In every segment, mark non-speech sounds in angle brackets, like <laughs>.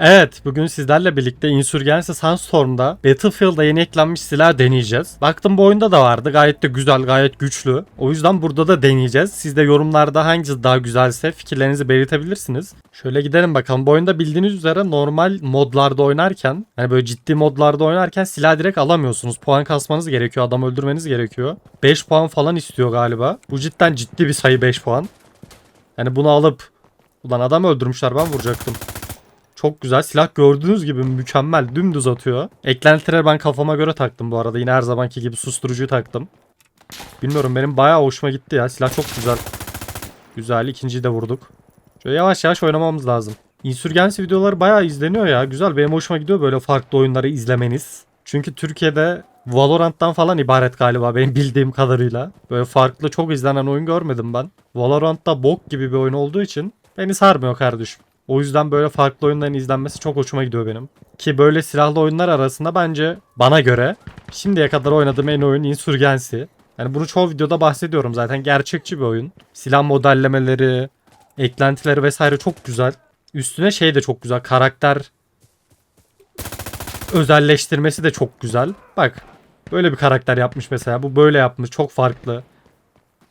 Evet, bugün sizlerle birlikte Insurgency Sunstorm'da Battlefield'a yeni eklenmiş silah deneyeceğiz. Baktım bu oyunda da vardı. Gayet de güzel, gayet güçlü. O yüzden burada da deneyeceğiz. Siz de yorumlarda hangisi daha güzelse fikirlerinizi belirtebilirsiniz. Şöyle gidelim bakalım. Bu oyunda bildiğiniz üzere normal modlarda oynarken, hani böyle ciddi modlarda oynarken silah direkt alamıyorsunuz. Puan kasmanız gerekiyor, adam öldürmeniz gerekiyor. 5 puan falan istiyor galiba. Bu cidden ciddi bir sayı 5 puan. Yani bunu alıp Ulan adam öldürmüşler ben vuracaktım. Çok güzel. Silah gördüğünüz gibi mükemmel. Dümdüz atıyor. Eklentileri ben kafama göre taktım bu arada. Yine her zamanki gibi susturucuyu taktım. Bilmiyorum benim bayağı hoşuma gitti ya. Silah çok güzel. Güzel. ikinciyi de vurduk. Şöyle yavaş yavaş oynamamız lazım. Insurgency videoları bayağı izleniyor ya. Güzel. Benim hoşuma gidiyor böyle farklı oyunları izlemeniz. Çünkü Türkiye'de Valorant'tan falan ibaret galiba benim <laughs> bildiğim kadarıyla. Böyle farklı çok izlenen oyun görmedim ben. Valorant'ta bok gibi bir oyun olduğu için beni sarmıyor kardeşim. O yüzden böyle farklı oyunların izlenmesi çok hoşuma gidiyor benim. Ki böyle silahlı oyunlar arasında bence bana göre şimdiye kadar oynadığım en oyun Insurgency. Yani bunu çoğu videoda bahsediyorum zaten. Gerçekçi bir oyun. Silah modellemeleri, eklentileri vesaire çok güzel. Üstüne şey de çok güzel. Karakter özelleştirmesi de çok güzel. Bak böyle bir karakter yapmış mesela. Bu böyle yapmış. Çok farklı.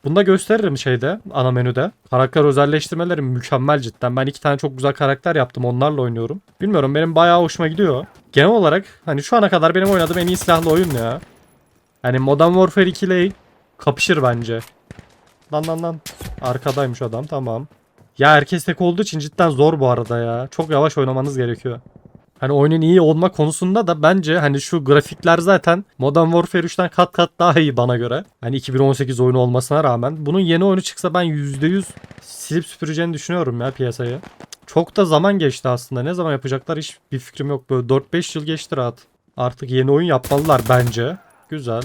Bunu da gösteririm şeyde ana menüde. Karakter özelleştirmeleri mükemmel cidden. Ben iki tane çok güzel karakter yaptım. Onlarla oynuyorum. Bilmiyorum benim bayağı hoşuma gidiyor. Genel olarak hani şu ana kadar benim oynadığım en iyi silahlı oyun ya. Hani Modern Warfare 2 ile kapışır bence. Lan lan lan. Arkadaymış adam tamam. Ya herkes tek olduğu için cidden zor bu arada ya. Çok yavaş oynamanız gerekiyor. Hani oyunun iyi olma konusunda da bence hani şu grafikler zaten Modern Warfare 3'ten kat kat daha iyi bana göre. Hani 2018 oyunu olmasına rağmen. Bunun yeni oyunu çıksa ben %100 silip süpüreceğini düşünüyorum ya piyasayı. Çok da zaman geçti aslında. Ne zaman yapacaklar hiç bir fikrim yok. Böyle 4-5 yıl geçti rahat. Artık yeni oyun yapmalılar bence. Güzel.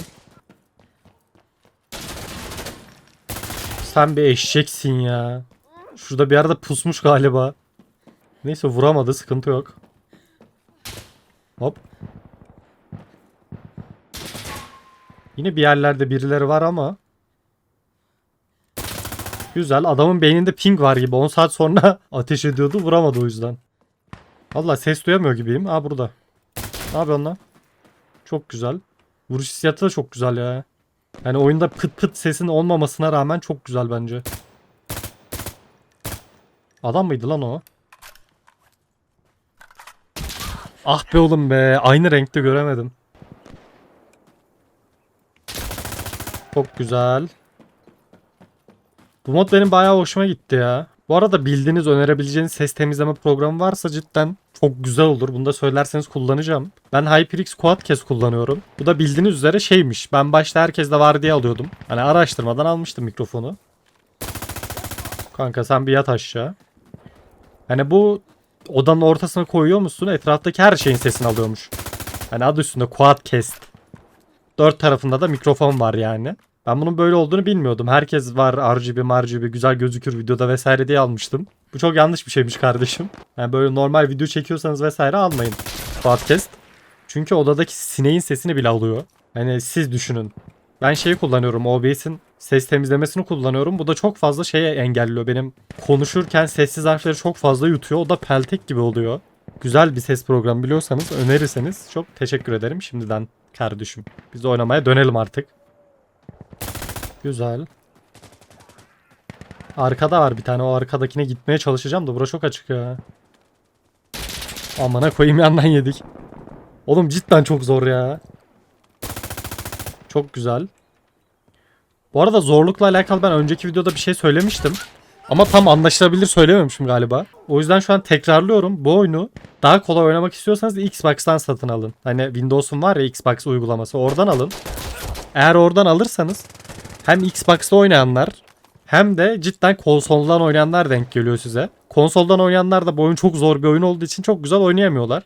Sen bir eşeksin ya. Şurada bir yerde pusmuş galiba. Neyse vuramadı sıkıntı yok. Hop. Yine bir yerlerde birileri var ama. Güzel. Adamın beyninde ping var gibi. 10 saat sonra <laughs> ateş ediyordu. Vuramadı o yüzden. Valla ses duyamıyor gibiyim. Aa burada. Ne yapıyorsun lan? Çok güzel. Vuruş hissiyatı da çok güzel ya. Yani oyunda pıt pıt sesin olmamasına rağmen çok güzel bence. Adam mıydı lan o? Ah be oğlum be. Aynı renkte göremedim. Çok güzel. Bu mod benim bayağı hoşuma gitti ya. Bu arada bildiğiniz, önerebileceğiniz ses temizleme programı varsa cidden çok güzel olur. Bunu da söylerseniz kullanacağım. Ben HyperX Quadcast kullanıyorum. Bu da bildiğiniz üzere şeymiş. Ben başta herkeste var diye alıyordum. Hani araştırmadan almıştım mikrofonu. Kanka sen bir yat aşağı. Hani bu odanın ortasına koyuyor musun? Etraftaki her şeyin sesini alıyormuş. Hani adı üstünde Quadcast. Dört tarafında da mikrofon var yani. Ben bunun böyle olduğunu bilmiyordum. Herkes var RGB marGB güzel gözükür videoda vesaire diye almıştım. Bu çok yanlış bir şeymiş kardeşim. Yani böyle normal video çekiyorsanız vesaire almayın. Podcast. Çünkü odadaki sineğin sesini bile alıyor. Hani siz düşünün. Ben şeyi kullanıyorum. OBS'in ses temizlemesini kullanıyorum. Bu da çok fazla şeye engelliyor. Benim konuşurken sessiz harfleri çok fazla yutuyor. O da peltek gibi oluyor. Güzel bir ses programı biliyorsanız önerirseniz çok teşekkür ederim şimdiden kardeşim. Biz oynamaya dönelim artık. Güzel. Arkada var bir tane. O arkadakine gitmeye çalışacağım da bura çok açık ya. Amına koyayım yandan yedik. Oğlum cidden çok zor ya. Çok güzel. Bu arada zorlukla alakalı ben önceki videoda bir şey söylemiştim. Ama tam anlaşılabilir söylememişim galiba. O yüzden şu an tekrarlıyorum. Bu oyunu daha kolay oynamak istiyorsanız Xbox'tan satın alın. Hani Windows'un var ya Xbox uygulaması. Oradan alın. Eğer oradan alırsanız hem Xbox'ta oynayanlar hem de cidden konsoldan oynayanlar denk geliyor size. Konsoldan oynayanlar da bu oyun çok zor bir oyun olduğu için çok güzel oynayamıyorlar.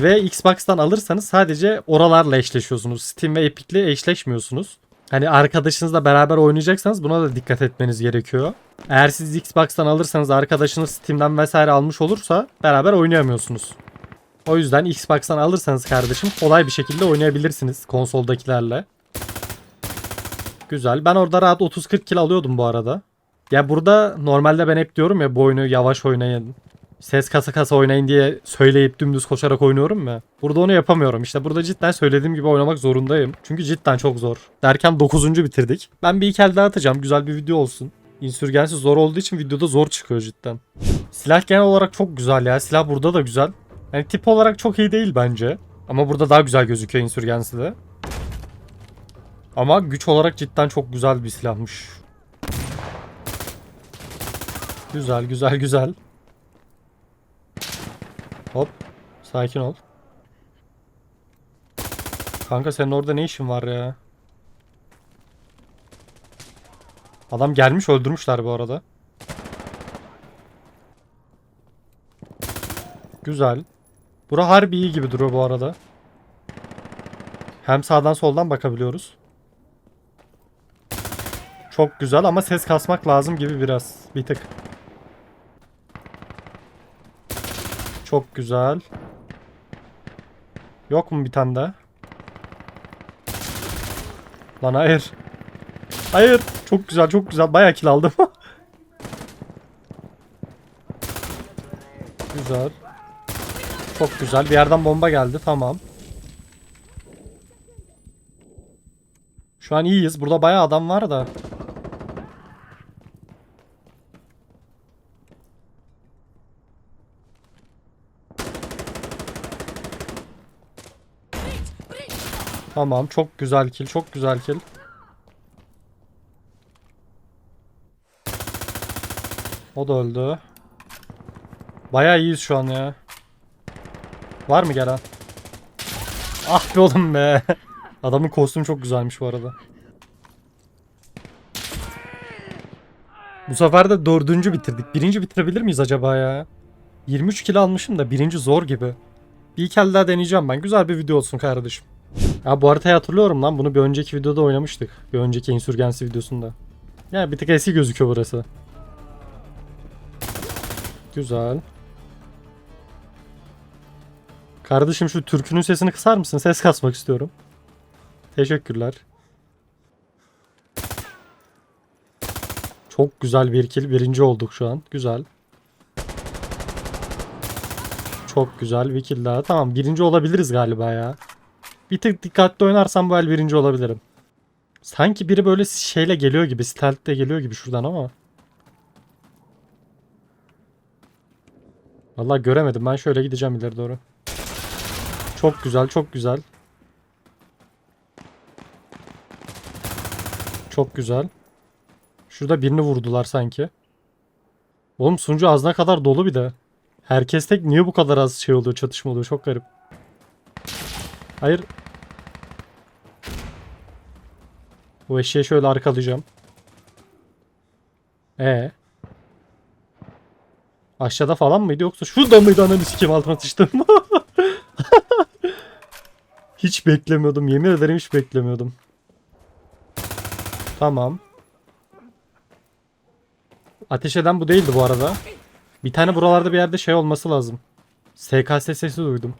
Ve Xbox'tan alırsanız sadece oralarla eşleşiyorsunuz. Steam ve Epic'le eşleşmiyorsunuz. Hani arkadaşınızla beraber oynayacaksanız buna da dikkat etmeniz gerekiyor. Eğer siz Xbox'tan alırsanız arkadaşınız Steam'den vesaire almış olursa beraber oynayamıyorsunuz. O yüzden Xbox'tan alırsanız kardeşim kolay bir şekilde oynayabilirsiniz konsoldakilerle. Güzel. Ben orada rahat 30-40 kill alıyordum bu arada. Ya burada normalde ben hep diyorum ya bu oyunu yavaş oynayın. Ses kasa kasa oynayın diye söyleyip dümdüz koşarak oynuyorum ya. Burada onu yapamıyorum. İşte burada cidden söylediğim gibi oynamak zorundayım. Çünkü cidden çok zor. Derken 9. bitirdik. Ben bir iki el daha atacağım. Güzel bir video olsun. Insürgensi zor olduğu için videoda zor çıkıyor cidden. Silah genel olarak çok güzel ya. Silah burada da güzel. Yani tip olarak çok iyi değil bence. Ama burada daha güzel gözüküyor Insurgency de. Ama güç olarak cidden çok güzel bir silahmış. Güzel güzel güzel. Hop. Sakin ol. Kanka senin orada ne işin var ya? Adam gelmiş öldürmüşler bu arada. Güzel. Bura harbi iyi gibi duruyor bu arada. Hem sağdan soldan bakabiliyoruz. Çok güzel ama ses kasmak lazım gibi biraz. Bir tık. Çok güzel. Yok mu bir tane daha? Lan hayır. Hayır. Çok güzel çok güzel. Bayağı kill aldım. <laughs> güzel. Çok güzel. Bir yerden bomba geldi. Tamam. Şu an iyiyiz. Burada bayağı adam var da. Tamam. Çok güzel kill. Çok güzel kill. O da öldü. Bayağı iyiyiz şu an ya. Var mı gelen? Ah be oğlum be. <laughs> Adamın kostümü çok güzelmiş bu arada. Bu sefer de dördüncü bitirdik. Birinci bitirebilir miyiz acaba ya? 23 kilo almışım da birinci zor gibi. Bir el daha deneyeceğim ben. Güzel bir video olsun kardeşim. Ya bu haritayı hatırlıyorum lan. Bunu bir önceki videoda oynamıştık. Bir önceki Insurgency videosunda. Ya bir tık eski gözüküyor burası. Güzel. Kardeşim şu türkünün sesini kısar mısın? Ses kasmak istiyorum. Teşekkürler. Çok güzel bir kill. Birinci olduk şu an. Güzel. Çok güzel bir kill daha. Tamam birinci olabiliriz galiba ya. Bir tık dikkatli oynarsam bu el birinci olabilirim. Sanki biri böyle şeyle geliyor gibi. Stealth'le geliyor gibi şuradan ama. Vallahi göremedim. Ben şöyle gideceğim ileri doğru. Çok güzel, çok güzel. Çok güzel. Şurada birini vurdular sanki. Oğlum sunucu ağzına kadar dolu bir de. Herkes tek niye bu kadar az şey oluyor, çatışma oluyor? Çok garip. Hayır. Bu eşeği şöyle arkalayacağım. E. Aşağıda falan mıydı yoksa şurada mıydı ananı sikeyim altına sıçtım. <laughs> hiç beklemiyordum. Yemin ederim hiç beklemiyordum. Tamam. Ateş eden bu değildi bu arada. Bir tane buralarda bir yerde şey olması lazım. SKS sesi duydum.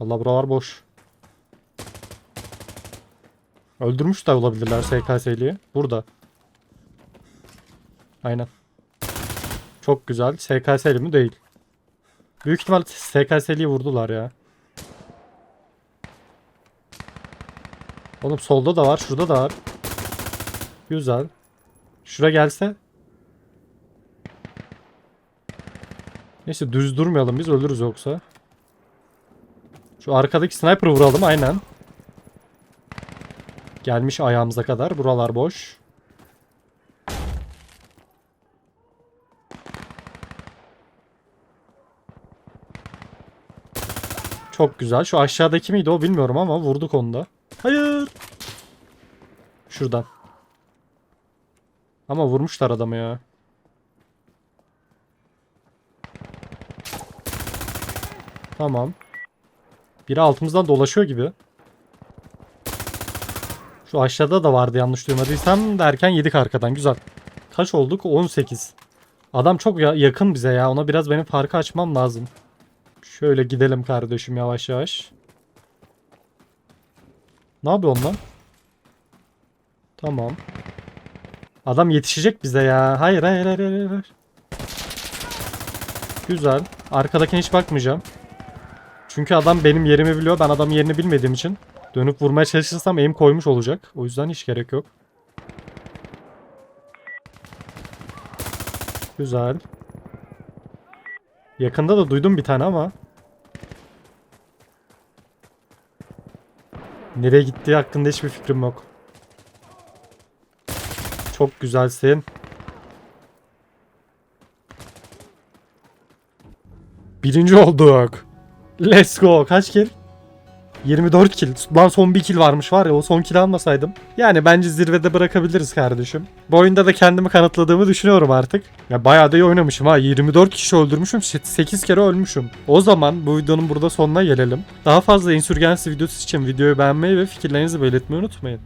Vallahi buralar boş. Öldürmüş de olabilirler SKS'liyi. Burada. Aynen. Çok güzel. SKS'li mi? Değil. Büyük ihtimal SKS'liyi vurdular ya. Oğlum solda da var. Şurada da var. Güzel. Şura gelse. Neyse düz durmayalım biz. Ölürüz yoksa. Şu arkadaki sniper vuralım. Aynen. Gelmiş ayağımıza kadar. Buralar boş. Çok güzel. Şu aşağıdaki miydi o bilmiyorum ama vurduk onu da. Hayır. Şuradan. Ama vurmuşlar adamı ya. Tamam. Biri altımızdan dolaşıyor gibi. Şu aşağıda da vardı yanlış duymadıysam derken yedik arkadan. Güzel. Kaç olduk? 18. Adam çok ya- yakın bize ya. Ona biraz benim farkı açmam lazım. Şöyle gidelim kardeşim yavaş yavaş. Ne yapıyor ondan? Tamam. Adam yetişecek bize ya. Hayır hayır hayır hayır. hayır. Güzel. Arkadakine hiç bakmayacağım. Çünkü adam benim yerimi biliyor. Ben adamın yerini bilmediğim için dönüp vurmaya çalışırsam aim koymuş olacak. O yüzden hiç gerek yok. Güzel. Yakında da duydum bir tane ama. Nereye gittiği hakkında hiçbir fikrim yok. Çok güzelsin. Birinci olduk. Let's go. Kaç kill? 24 kill. Lan son bir kill varmış var ya o son kill almasaydım. Yani bence zirvede bırakabiliriz kardeşim. Bu oyunda da kendimi kanıtladığımı düşünüyorum artık. Ya bayağı da iyi oynamışım ha. 24 kişi öldürmüşüm. 8 kere ölmüşüm. O zaman bu videonun burada sonuna gelelim. Daha fazla insürgensi videosu için videoyu beğenmeyi ve fikirlerinizi belirtmeyi unutmayın.